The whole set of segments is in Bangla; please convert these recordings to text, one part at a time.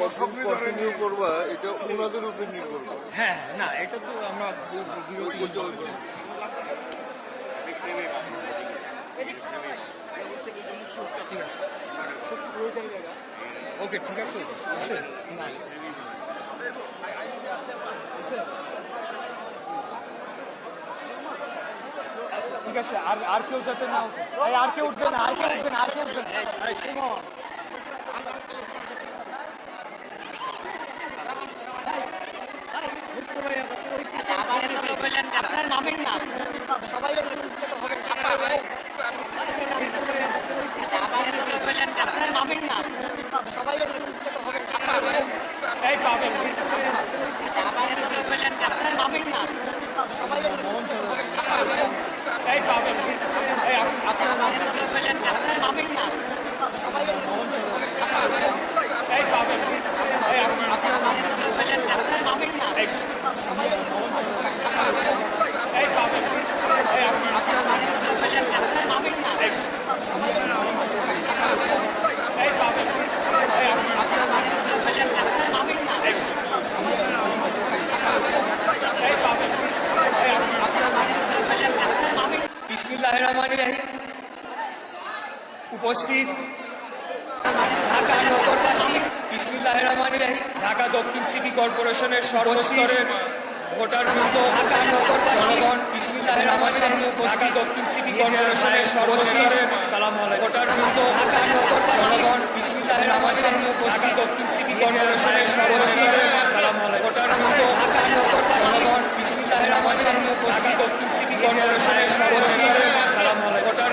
কন্টিনিউ করবা এটা ওনাদের উপর নির্ভর করে হ্যাঁ না এটা তো আমরা বি- বিরতি ওই যে- ওই যে- ঠিক আছে ওকে ঠিক আছে আছে? না ঠিক আছে আর আর কেউ যাতে না। আর কেউ উঠবে না আর কেউ উঠবে না আর কেউ উঠবে না আরে শোনো আপনার নামের না সবাই আপনার নামের না সবাই এই পাবেন আপনার নামের না সবাই এই পাবেন এই আপ- আপনার নাম আপনার নামের না সবাই এই পাবেন এই আপ- আপনার নাম আপনার নামের না এই সবাই এই পাবেন এই আপ- আপনার নাম আপনার নামের না এই সবাই এই পাবেন এই আপ- আপনার নাম আপনার নামের না এই এই পাবেন এই আপ- আপনার নাম আপনার নামের বিসমিল্লাহ রহমান রাহিম উপস্থিত ঢাকা নগরবাসী বিসমিল্লাহ রহমান রাহিম। ঢাকা দক্ষিণ সিটি কর্পোরেশনের সর্বস্তরের ভোটার জনগণ বিসমিল্লাহ রহমান রাহিম, উপস্থিত দক্ষিণ সিটি কর্পোরেশনের সর্বস্তরের সালাম ভোটার জনগণ বিসমিল্লাহ রহমান রাহিম, উপস্থিত দক্ষিণ সিটি কর্পোরেশনের সর্বস্তরের সালাম ভোটার জনগণ বিসমিল্লাহ রহমান রাহিম, উপস্থিত দক্ষিণ সিটি কর্পোরেশনের সর্বস্তরের সালাম ভোটার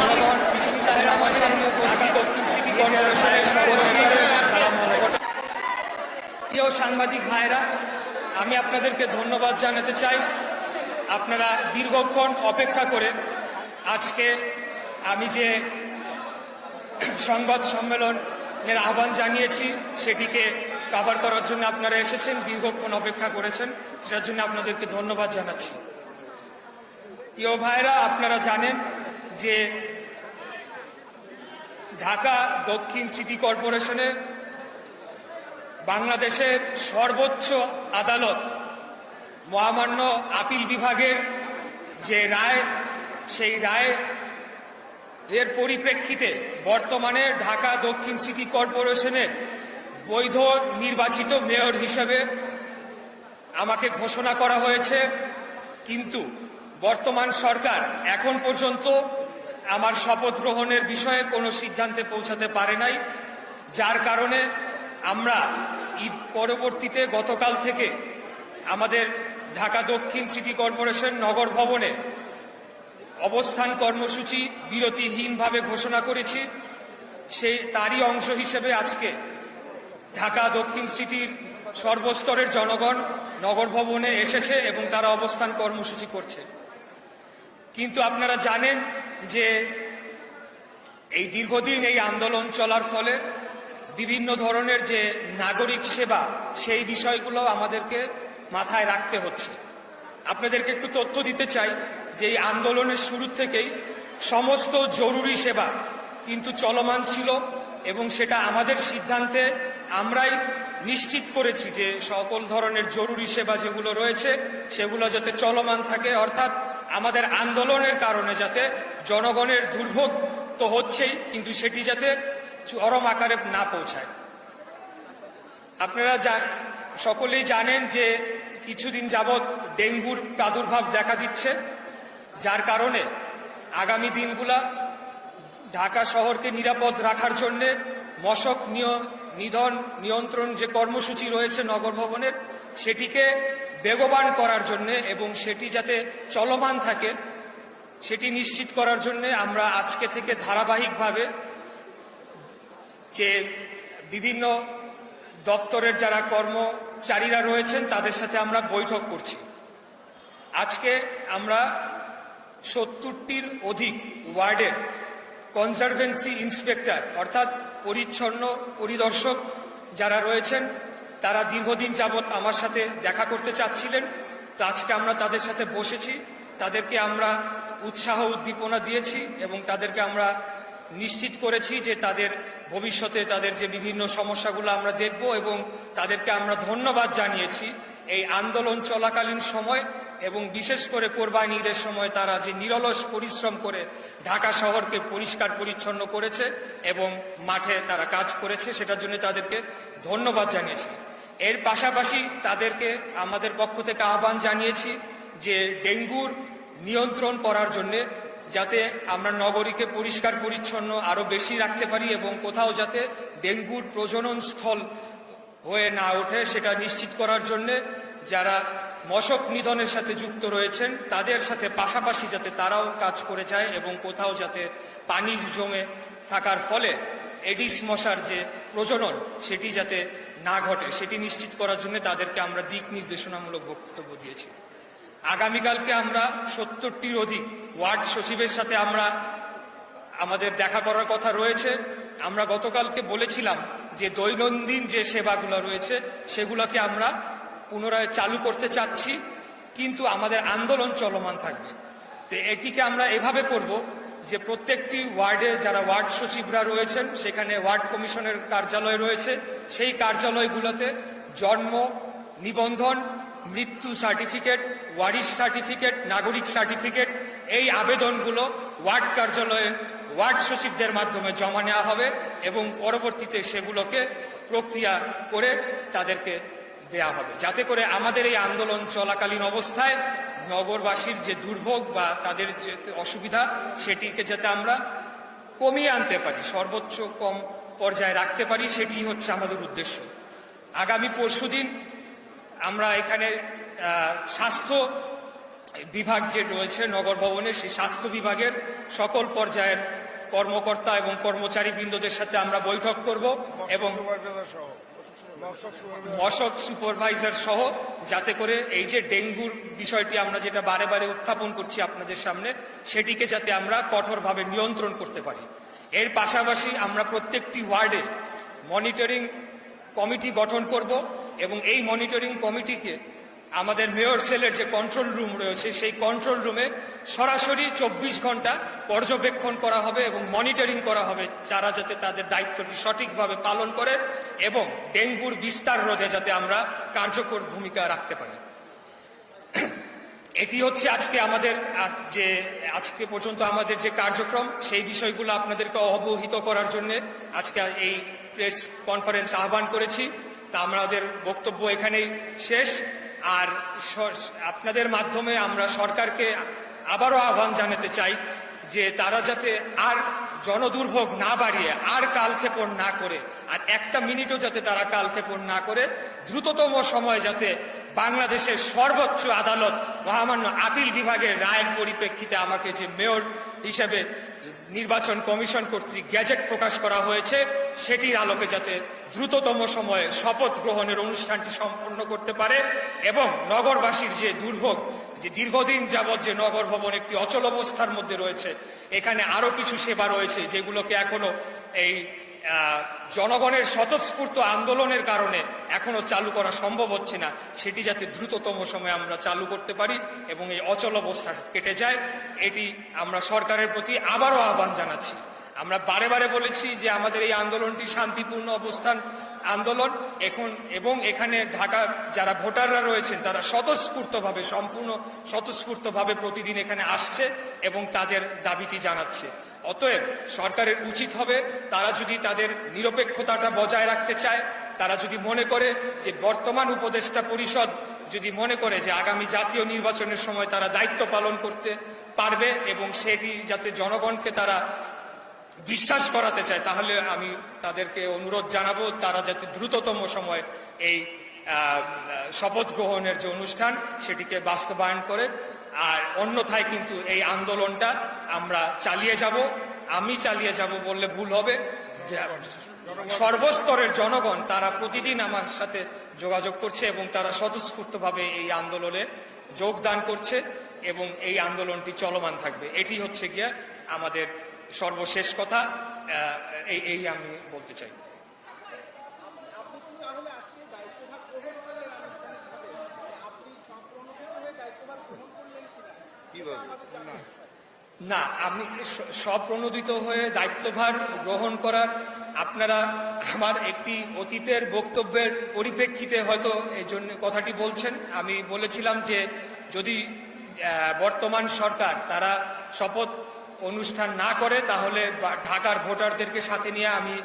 জনগণ বিসমিল্লাহ রহমান রাহিম, উপস্থিত দক্ষিণ সিটি কর্পোরেশনের সর্বস্তরের সালাম প্রিয় সাংবাদিক ভাইরা আমি আপনাদেরকে ধন্যবাদ জানাতে চাই। আপনারা দীর্ঘক্ষণ অপেক্ষা করে আজকে আমি যে সংবাদ সম্মেলনের আহ্বান জানিয়েছি, সেটিকে কাভার করার জন্য আপনারা এসেছেন, দীর্ঘক্ষণ অপেক্ষা করেছেন, সেটার জন্য আপনাদেরকে ধন্যবাদ জানাচ্ছি। প্রিয় ভাইরা, আপনারা জানেন যে ঢাকা দক্ষিণ সিটি কর্পোরেশনে বাংলাদেশের সর্বোচ্চ আদালত, মহামান্য আপিল বিভাগের যে রায়, সেই রায় এর পরিপ্রেক্ষিতে বর্তমানে ঢাকা দক্ষিণ সিটি কর্পোরেশনের বৈধ নির্বাচিত মেয়র হিসেবে আমাকে ঘোষণা করা হয়েছে। কিন্তু বর্তমান সরকার এখন পর্যন্ত আমার শপথ গ্রহণের বিষয়ে কোনো সিদ্ধান্তে পৌঁছাতে পারে নাই। যার কারণে আমরা ঈদ পরবর্তীতে গতকাল থেকে আমাদের ঢাকা দক্ষিণ সিটি কর্পোরেশন নগর ভবনে অবস্থান কর্মসূচি বিরতিহীনভাবে ঘোষণা করেছি। সেই তারই অংশ হিসেবে আজকে ঢাকা দক্ষিণ সিটির সর্বস্তরের জনগণ নগর ভবনে এসেছে এবং তারা অবস্থান কর্মসূচি করছে। কিন্তু আপনারা জানেন যে এই দীর্ঘদিন এই আন্দোলন চলার ফলে বিভিন্ন ধরনের যে নাগরিক সেবা, সেই বিষয়গুলো আমাদেরকে মাথায় রাখতে হচ্ছে। আপনাদেরকে একটু তথ্য দিতে চাই যে এই আন্দোলনের শুরু থেকেই সমস্ত জরুরি সেবা কিন্তু চলমান ছিল এবং সেটা আমাদের সিদ্ধান্তে আমরাই নিশ্চিত করেছি যে সকল ধরনের জরুরি সেবা যেগুলো রয়েছে, সেগুলো যাতে চলমান থাকে। অর্থাৎ আমাদের আন্দোলনের কারণে যাতে জনগণের দুর্ভোগ তো হচ্ছেই, কিন্তু সেটি যাতে চরম আকারে না পৌঁছায়। আপনারা সকলেই জানেন যে কিছুদিন যাবৎ ডেঙ্গুর প্রাদুর্ভাব দেখা দিচ্ছে, যার কারণে আগামী দিনগুলা ঢাকা শহরকে নিরাপদ রাখার জন্যে মশক নিধন নিয়ন্ত্রণ যে কর্মসূচি রয়েছে নগর ভবনের, সেটিকে বেগবান করার জন্যে এবং সেটি যাতে চলমান থাকে, সেটি নিশ্চিত করার জন্যে আমরা আজকে থেকে ধারাবাহিকভাবে যে বিভিন্ন দপ্তরের যারা কর্মচারীরা রয়েছেন, তাদের সাথে আমরা বৈঠক করছি। আজকে আমরা সত্তরটির অধিক ওয়ার্ডের কনজারভেন্সি ইন্সপেক্টর, অর্থাৎ পরিচ্ছন্ন পরিদর্শক যারা রয়েছেন, তারা দীর্ঘদিন যাবৎ আমার সাথে দেখা করতে চাচ্ছিলেন। তো আজকে আমরা তাদের সাথে বসেছি। তাদেরকে আমরা উৎসাহ উদ্দীপনা দিয়েছি এবং তাদেরকে আমরা নিশ্চিত করেছি যে তাদের ভবিষ্যতে তাদের যে বিভিন্ন সমস্যাগুলো আমরা দেখব এবং তাদেরকে আমরা ধন্যবাদ জানিয়েছি। এই আন্দোলন চলাকালীন সময় এবং বিশেষ করে কোরবানি ঈদের সময় তারা যে নিরলস পরিশ্রম করে ঢাকা শহরকে পরিষ্কার পরিচ্ছন্ন করেছে এবং মাঠে তারা কাজ করেছে, সেটার জন্য তাদেরকে ধন্যবাদ জানিয়েছি। এর পাশাপাশি তাদেরকে আমাদের পক্ষ থেকে আহ্বান জানিয়েছি যে ডেঙ্গুর নিয়ন্ত্রণ করার জন্যে যাতে আমরা নগরীকে পরিষ্কার, পরিচ্ছন্ন আরও বেশি রাখতে পারি এবং কোথাও যাতে ডেঙ্গুর প্রজনন স্থল হয়ে না ওঠে সেটা নিশ্চিত করার জন্য যারা মশক নিধনের সাথে যুক্ত রয়েছেন, তাদের সাথে পাশাপাশি যাতে তারাও কাজ করে যায় এবং কোথাও যাতে পানি জমে থাকার ফলে এডিস মশার যে প্রজনন, সেটি যাতে না ঘটে, সেটি নিশ্চিত করার জন্য তাদেরকে আমরা দিক নির্দেশনামূলক বক্তব্য দিয়েছি। আগামীকালকে আমরা সত্তরটির অধিক ওয়ার্ড সচিবের সাথে আমরা আমাদের দেখা করার কথা রয়েছে। আমরা গতকালকে বলেছিলাম যে দৈনন্দিন যে সেবাগুলো রয়েছে, সেগুলোকে আমরা পুনরায় চালু করতে চাচ্ছি, কিন্তু আমাদের আন্দোলন চলমান থাকবে। তো এটিকে আমরা এভাবে করব যে প্রত্যেকটি ওয়ার্ডে যারা ওয়ার্ড সচিবরা রয়েছেন, সেখানে ওয়ার্ড কমিশনের কার্যালয় রয়েছে। সেই কার্যালয়গুলোতে জন্ম, নিবন্ধন মৃত্যু সার্টিফিকেট, ওয়ারিশ সার্টিফিকেট, নাগরিক সার্টিফিকেট, এই আবেদনগুলো ওয়ার্ড কার্যালয়ে ওয়ার্ড সচিবদের মাধ্যমে জমা নেওয়া হবে এবং পরবর্তীতে সেগুলোকে প্রক্রিয়া করে তাদেরকে দেয়া হবে। যাতে করে আমাদের এই আন্দোলন চলাকালীন অবস্থায় নগরবাসীর যে দুর্ভোগ বা তাদের যে অসুবিধা, সেটিকে যাতে আমরা কমিয়ে আনতে পারি, সর্বোচ্চ কম পর্যায়ে রাখতে পারি সেটি হচ্ছে আমাদের উদ্দেশ্য। আগামী পরশুদিন আমরা এখানে স্বাস্থ্য বিভাগ যে রয়েছে নগর ভবনে সেই স্বাস্থ্য বিভাগের সকল পর্যায়ের কর্মকর্তা এবং কর্মচারী বৃন্দদের সাথে আমরা বৈঠক করব এবং মশক সুপারভাইজার সহ যাতে করে এই যে ডেঙ্গুর বিষয়টি আমরা যেটা বারে বারে উত্থাপন করছি আপনাদের সামনে সেটিকে যাতে আমরা কঠোরভাবে নিয়ন্ত্রণ করতে পারি। এর পাশাপাশি আমরা প্রত্যেকটি ওয়ার্ডে মনিটরিং কমিটি গঠন করব। এবং এই মনিটরিং কমিটিকে আমাদের মেয়র সেলের যে কন্ট্রোল রুম রয়েছে, সেই কন্ট্রোল রুমে সরাসরি চব্বিশ ঘণ্টা পর্যবেক্ষণ করা হবে এবং মনিটরিং করা হবে যারা যাতে তাদের দায়িত্বটি সঠিকভাবে পালন করে এবং ডেঙ্গুর বিস্তার রোধে যাতে আমরা কার্যকর ভূমিকা রাখতে পারি। এটি হচ্ছে আজকে আমাদের, যে আজকে পর্যন্ত আমাদের যে কার্যক্রম, সেই বিষয়গুলো আপনাদেরকে অবহিত করার জন্য আজকে এই প্রেস কনফারেন্স আহ্বান করেছি। তা আমাদের বক্তব্য এখানেই শেষ। আর আপনাদের মাধ্যমে আমরা সরকারকে আবারও আহ্বান জানাতে চাই যে তারা যাতে আর জনদুর্ভোগ না বাড়িয়ে আর কালক্ষেপণ না করে, আর একটা মিনিটও যাতে তারা কালক্ষেপণ না করে, দ্রুততম সময় যাতে বাংলাদেশের সর্বোচ্চ আদালত মহামান্য আপিল বিভাগের রায়ের পরিপ্রেক্ষিতে আমাকে যে মেয়র হিসেবে নির্বাচন কমিশন কর্তৃক গ্যাজেট প্রকাশ করা হয়েছে। সেটির আলোকে যাতে দ্রুততম সময়ে শপথ গ্রহণের অনুষ্ঠানটি সম্পন্ন করতে পারে এবং নগরবাসীর যে দুর্ভোগ, যে দীর্ঘদিন যাবৎ যে নগর ভবন একটি অচল অবস্থার মধ্যে রয়েছে, এখানে আরও কিছু সেবা রয়েছে যেগুলোকে এখনও এই জনগণের স্বতঃস্ফূর্ত আন্দোলনের কারণে এখনও চালু করা সম্ভব হচ্ছে না। সেটি যাতে দ্রুততম সময়ে আমরা চালু করতে পারি এবং এই অচল অবস্থা কেটে যায়, এটি আমরা সরকারের প্রতি আবারও আহ্বান জানাচ্ছি। আমরা বারে বারে বলেছি যে আমাদের এই আন্দোলনটি শান্তিপূর্ণ অবস্থান আন্দোলন এখন এবং এখানে ঢাকার যারা ভোটাররা রয়েছেন, তারা স্বতঃস্ফূর্তভাবে, সম্পূর্ণ স্বতঃস্ফূর্তভাবে প্রতিদিন এখানে আসছে এবং তাদের দাবিটি জানাচ্ছে। অতএব সরকারের উচিত হবে তারা যদি তাদের নিরপেক্ষতাটা বজায় রাখতে চায়, তারা যদি মনে করে যে বর্তমান উপদেষ্টা পরিষদ যদি মনে করে যে আগামী জাতীয় নির্বাচনের সময় তারা দায়িত্ব পালন করতে পারবে এবং সেটি যাতে জনগণকে তারা বিশ্বাস করাতে চায়, তাহলে আমি তাদেরকে অনুরোধ জানাব, তারা যাতে দ্রুততম সময় এই শপথ গ্রহণের যে অনুষ্ঠান, সেটিকে বাস্তবায়ন করে। আর অন্যথায় কিন্তু এই আন্দোলনটা আমরা চালিয়ে যাব, আমি চালিয়ে যাব বললে ভুল হবে। সর্বস্তরের জনগণ, তারা প্রতিদিন আমার সাথে যোগাযোগ করছে এবং তারা স্বতঃস্ফূর্তভাবে এই আন্দোলনে যোগদান করছে এবং এই আন্দোলনটি চলমান থাকবে। এটি হচ্ছে গিয়া আমাদের সর্বশেষ কথা এই এই আমি বলতে চাই। না, আমি স্বপ্রণোদিত হয়ে দায়িত্বভার গ্রহণ করার আপনারা আমার একটি অতীতের বক্তব্যের পরিপ্রেক্ষিতে হয়তো এই জন্য কথাটি বলছেন। আমি বলেছিলাম যে যদি বর্তমান সরকার তারা শপথ অনুষ্ঠান না করে, তাহলে ঢাকার ভোটারদেরকে সাথে নিয়ে আমি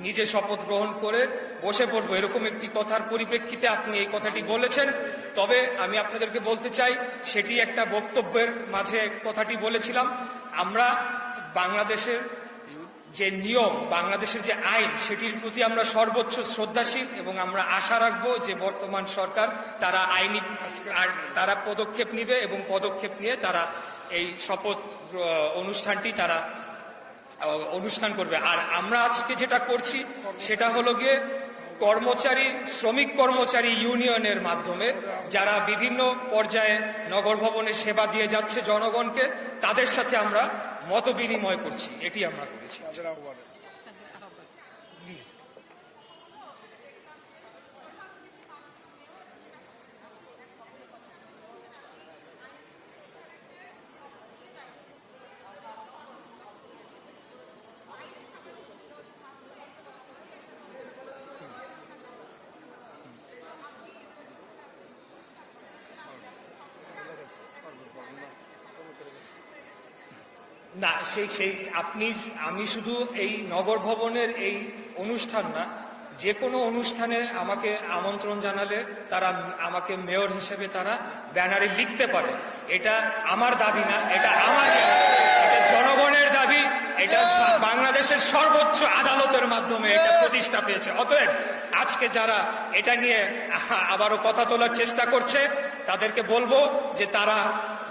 নিজে শপথ গ্রহণ করে বসে পড়ব। এরকম একটি কথার পরিপ্রেক্ষিতে আপনি এই কথাটি বলেছেন। তবে আমি আপনাদেরকে বলতে চাই, সেটি একটা বক্তব্যের মাঝে কথাটি বলেছিলাম। আমরা বাংলাদেশের যে নিয়ম, বাংলাদেশের যে আইন, সেটির প্রতি আমরা সর্বোচ্চ শ্রদ্ধাশীল এবং আমরা আশা রাখব যে বর্তমান সরকার তারা আইনি, তারা পদক্ষেপ নিবে এবং পদক্ষেপ নিয়ে তারা এই শপথ অনুষ্ঠানটি তারা অনুষ্ঠান করবে। আর আমরা আজকে যেটা করছি সেটা হলো গিয়ে কর্মচারী শ্রমিক কর্মচারী ইউনিয়নের মাধ্যমে যারা বিভিন্ন পর্যায়ে নগর ভবনে সেবা দিয়ে যাচ্ছে জনগণকে তাদের সাথে আমরা মত বিনিময় করছি। এটি আমরা করেছি। না, সেই সেই, আপনি, আমি শুধু এই নগর ভবনের এই অনুষ্ঠান না, যে কোনো অনুষ্ঠানে আমাকে আমন্ত্রণ জানালে তারা আমাকে মেয়র হিসেবে তারা ব্যানারে লিখতে পারে। এটা আমার দাবি না, এটা আমার এটা জনগণের দাবি, এটা বাংলাদেশের সর্বোচ্চ আদালতের মাধ্যমে এটা প্রতিষ্ঠা পেয়েছে। অতএব আজকে যারা এটা নিয়ে আবারও কথা তোলার চেষ্টা করছে, তাদেরকে বলব যে তারা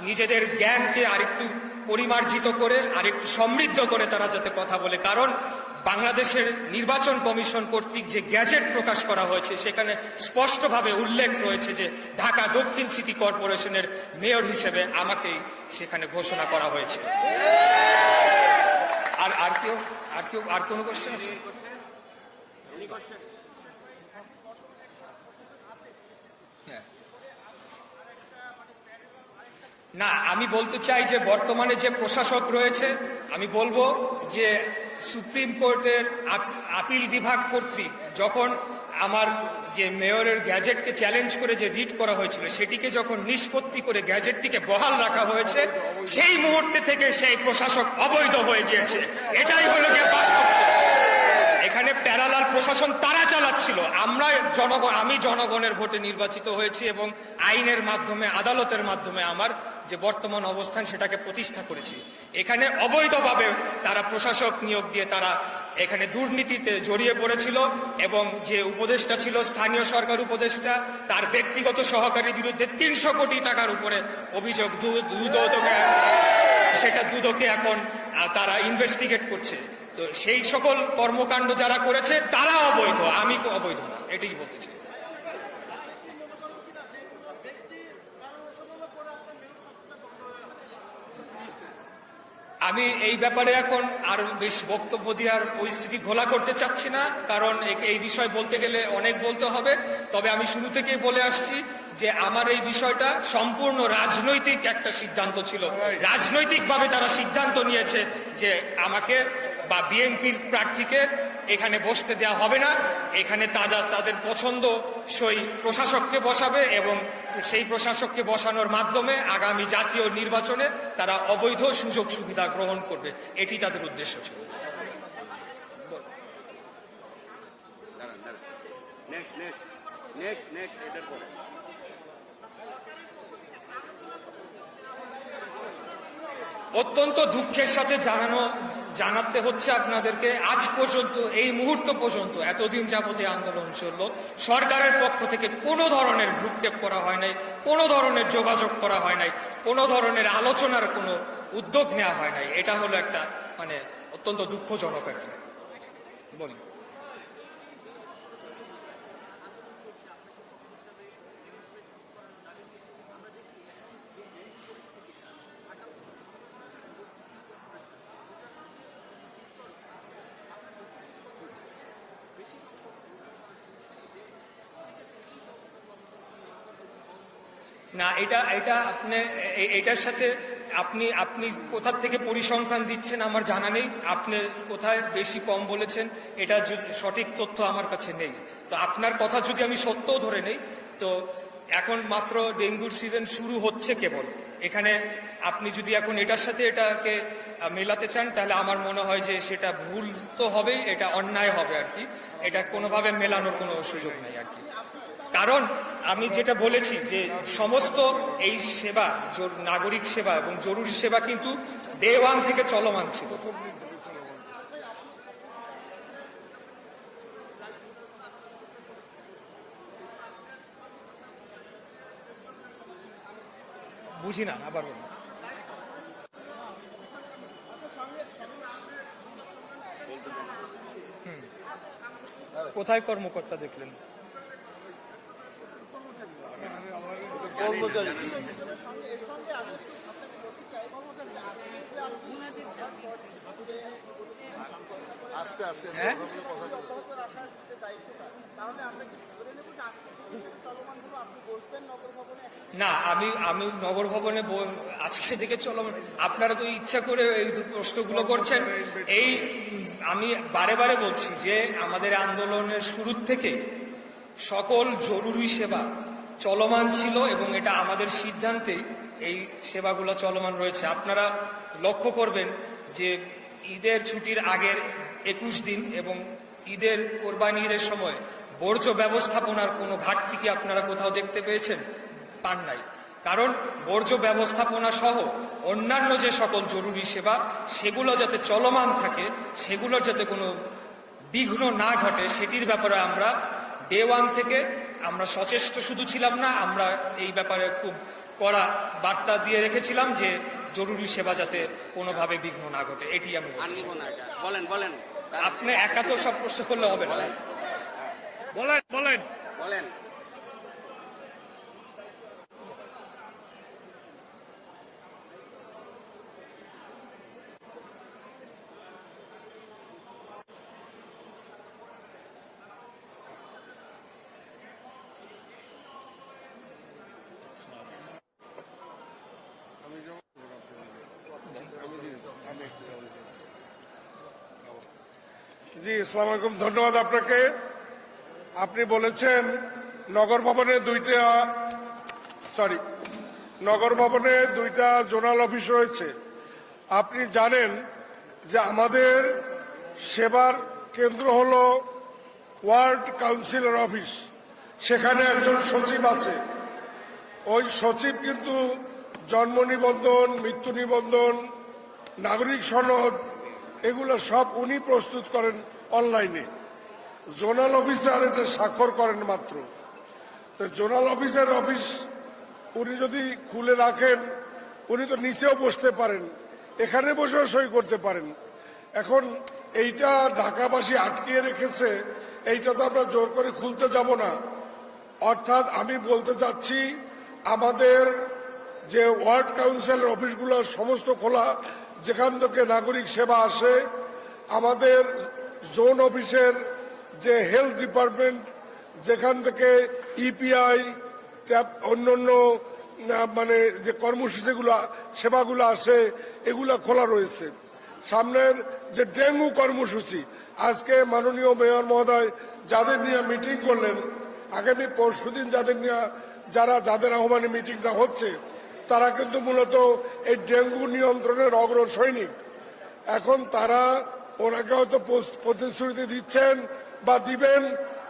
নিজেদের জ্ঞানকে আরেকটু পরিমার্জিত করে আরেকটু সমৃদ্ধ করে তারা যাতে কথা বলে। কারণ বাংলাদেশের নির্বাচন কমিশন কর্তৃক যে গ্যাজেট প্রকাশ করা হয়েছে, সেখানে স্পষ্টভাবে উল্লেখ রয়েছে যে ঢাকা দক্ষিণ সিটি কর্পোরেশনের মেয়র হিসেবে আমাকেই সেখানে ঘোষণা করা হয়েছে। আর আর কেউ আর কেউ, আর কোনো কোশ্চেন আছে? হ্যাঁ। না, আমি বলতে চাই যে বর্তমানে যে প্রশাসক রয়েছে, আমি বলব যে সুপ্রিম কোর্টের আপিল বিভাগ কর্তৃক যখন আমার যে মেয়রের গ্যাজেটকে চ্যালেঞ্জ করে যে রিট করা হয়েছিল, সেটিকে যখন নিষ্পত্তি করে গ্যাজেটটিকে বহাল রাখা হয়েছে, সেই মুহূর্তে থেকে সেই প্রশাসক অবৈধ হয়ে গিয়েছে। এটাই হলো গিয়ে বাস্তব এখানে প্যারালাল প্রশাসন তারা চালাচ্ছিল। আমরা জনগণ, আমি জনগণের ভোটে নির্বাচিত হয়েছি এবং আইনের মাধ্যমে, আদালতের মাধ্যমে আমার যে বর্তমান অবস্থান সেটাকে প্রতিষ্ঠা করেছি। এখানে অবৈধভাবে তারা প্রশাসক নিয়োগ দিয়ে তারা এখানে দুর্নীতিতে জড়িয়ে পড়েছিল এবং যে উপদেষ্টা ছিল, স্থানীয় সরকার উপদেষ্টা, তার ব্যক্তিগত সহকারীর বিরুদ্ধে তিনশো কোটি টাকার উপরে অভিযোগ দুদকে সেটা দুদকে এখন তারা ইনভেস্টিগেট করছে। তো সেই সকল কর্মকাণ্ড যারা করেছে তারা অবৈধ। আমি অবৈধ না, এটাই বলতে চাই। আমি এই ব্যাপারে এখন আর বেশ বক্তব্য দেওয়ার পরিস্থিতি ঘোলা করতে চাচ্ছি না, কারণ এই বিষয় বলতে গেলে অনেক বলতে হবে। তবে আমি শুরু থেকেই বলে আসছি যে আমার এই বিষয়টা সম্পূর্ণ রাজনৈতিক একটা সিদ্ধান্ত ছিল। রাজনৈতিকভাবে তারা সিদ্ধান্ত নিয়েছে যে আমাকে বা বিএনপির প্রার্থীকে এখানে বসতে দেওয়া হবে না। এখানে তারা তাদের পছন্দ সই প্রশাসককে বসাবে এবং সেই প্রশাসককে বসানোর মাধ্যমে আগামী জাতীয় নির্বাচনে তারা অবৈধ সুযোগ সুবিধা গ্রহণ করবে। এটি তাদের উদ্দেশ্য ছিল। নেক্সট নেক্সট নেক্সট নেক্সট এটার পরে। অত্যন্ত দুঃখের সাথে জানানো, জানাতে হচ্ছে আপনাদেরকে, আজ পর্যন্ত, এই মুহূর্ত পর্যন্ত এতদিন যাবতীয় আন্দোলন চলল। সরকারের পক্ষ থেকে কোনো ধরনের ভ্রুক্ষেপ করা হয় নাই, কোনো ধরনের যোগাযোগ করা হয় নাই, কোনো ধরনের আলোচনার কোনো উদ্যোগ নেওয়া হয় নাই। এটা হলো একটা মানে অত্যন্ত দুঃখজনক আর কি। বলি না, এটা এটা আপনি এটার সাথে আপনি আপনি কোথা থেকে পরিসংখ্যান দিচ্ছেন আমার জানা নেই। আপনি কোথায় বেশি কম বলেছেন, এটা সঠিক তথ্য আমার কাছে নেই। তো আপনার কথা যদি আমি সত্যও ধরে নেই, তো এখন মাত্র ডেঙ্গুর সিজন শুরু হচ্ছে কেবল। এখানে আপনি যদি এখন এটার সাথে এটাকে মেলাতে চান, তাহলে আমার মনে হয় যে সেটা ভুল তো হবেই, এটা অন্যায় হবে আর কি। এটা কোনোভাবে মেলানোর কোনো সুযোগ নেই আর কি। কারণ আমি যেটা বলেছি যে সমস্ত এই সেবা নাগরিক সেবা এবং জরুরি সেবা কিন্তু ডে ওয়ান থেকে চলমান ছিল। বুঝি না, আবার। কোথায় কর্মকর্তা দেখলেন? কর্মচারী আস্তে আস্তে হ্যাঁ? না আমি আমি নগর ভবনে আজকে থেকে চলো আপনারা তো ইচ্ছা করে এই প্রশ্নগুলো করছেন। এই আমি বারে বারে বলছি যে আমাদের আন্দোলনের শুরুর থেকে সকল জরুরি সেবা চলমান ছিল এবং এটা আমাদের সিদ্ধান্তেই এই সেবাগুলো চলমান রয়েছে। আপনারা লক্ষ্য করবেন যে ঈদের ছুটির আগের একুশ দিন এবং ঈদের কোরবানি ঈদের সময় বর্জ্য ব্যবস্থাপনার কোনো ঘাটতি কি আপনারা কোথাও দেখতে পেয়েছেন? পান নাই। কারণ বর্জ্য ব্যবস্থাপনা সহ অন্যান্য যে সকল জরুরি সেবা, সেগুলো যাতে চলমান থাকে, সেগুলোর যাতে কোনো বিঘ্ন না ঘটে, সেটির ব্যাপারে আমরা ডে ওয়ান থেকে আমরা সচেষ্ট শুধু ছিলাম না আমরা এই ব্যাপারে খুব কড়া বার্তা দিয়ে রেখেছিলাম যে জরুরি সেবা যাতে কোনোভাবে বিঘ্ন না ঘটে। এটি আমি বলেন বলেন। আপনি একা তো সব প্রশ্ন করলে হবে না। বলেন বলেন। বলেন। জি ইসলাম আলাইকুম। ধন্যবাদ আপনাকে। আপনি বলেছেন নগর ভবনে দুইটা, সরি, নগর ভবনে দুইটা জোনাল অফিস রয়েছে। আপনি জানেন যে আমাদের সেবার কেন্দ্র হল ওয়ার্ড কাউন্সিলর অফিস। সেখানে একজন সচিব আছে। ওই সচিব কিন্তু জন্ম নিবন্ধন, মৃত্যু নিবন্ধন, নাগরিক সনদ এগুলো সব উনি প্রস্তুত করেন অনলাইনে। জোনাল অফিসার এটা স্বাক্ষর করেন মাত্র। তো জোনাল অফিসার অফিস উনি যদি খুলে রাখেন, উনি তো নিচেও বসতে পারেন, এখানে বসেও সই করতে পারেন। এখন এইটা ঢাকাবাসী আটকিয়ে রেখেছে, এইটা তো আমরা জোর করে খুলতে যাব না। অর্থাৎ আমি বলতে চাচ্ছি, আমাদের যে ওয়ার্ড কাউন্সিলের অফিসগুলো সমস্ত খোলা যেখান থেকে নাগরিক সেবা আসে, আমাদের জোন অফিসের যে হেলথ ডিপার্টমেন্ট, যেখান থেকে ইপিআই অন্যান্য মানে যে কর্মসূচিগুলো, সেবাগুলো আসে, এগুলা খোলা রয়েছে। সামনের যে ডেঙ্গু কর্মসূচি, আজকে মাননীয় মেয়র মহোদয় যাদের নিয়ে মিটিং করলেন, আগামী পরশুদিন যাদের নিয়ে, যারা, যাদের আহ্বানে মিটিংটা হচ্ছে তারা কিন্তু মূলত এই ডেঙ্গু নিয়ন্ত্রণের অগ্র সৈনিক। এখন তারা ওনাকে হয়তো প্রতিশ্রুতি দিচ্ছেন বা দিবেন,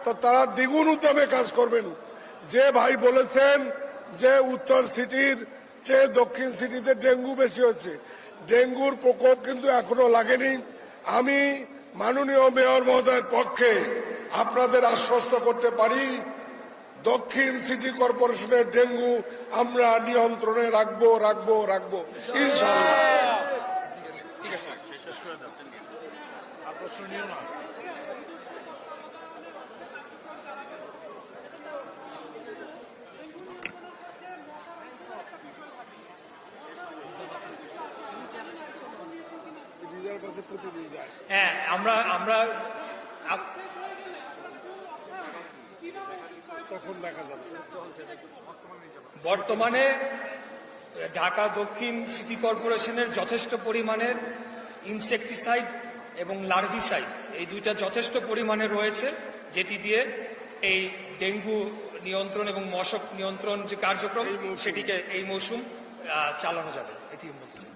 তো তারা দ্বিগুণ উদ্যমে কাজ করবেন। যে ভাই বলেছেন যে উত্তর সিটির চেয়ে দক্ষিণ সিটিতে ডেঙ্গু বেশি হচ্ছে। ডেঙ্গুর প্রকোপ কিন্তু এখনও লাগেনি। আমি মাননীয় মেয়র মহোদয়ের পক্ষে আপনাদের আশ্বস্ত করতে পারি দক্ষিণ সিটি কর্পোরেশনের ডেঙ্গু আমরা নিয়ন্ত্রণে রাখব রাখব রাখব। যায়। হ্যাঁ আমরা আমরা তখন দেখা যাবে। বর্তমানে ঢাকা দক্ষিণ সিটি কর্পোরেশনের যথেষ্ট পরিমাণের ইনসেকটিসাইড এবং লার্ভিসাইড এই দুইটা যথেষ্ট পরিমাণে রয়েছে যেটি দিয়ে এই ডেঙ্গু নিয়ন্ত্রণ এবং মশক নিয়ন্ত্রণ যে কার্যক্রম সেটিকে এই মৌসুম চালানো যাবে। এটি বলতে চাই।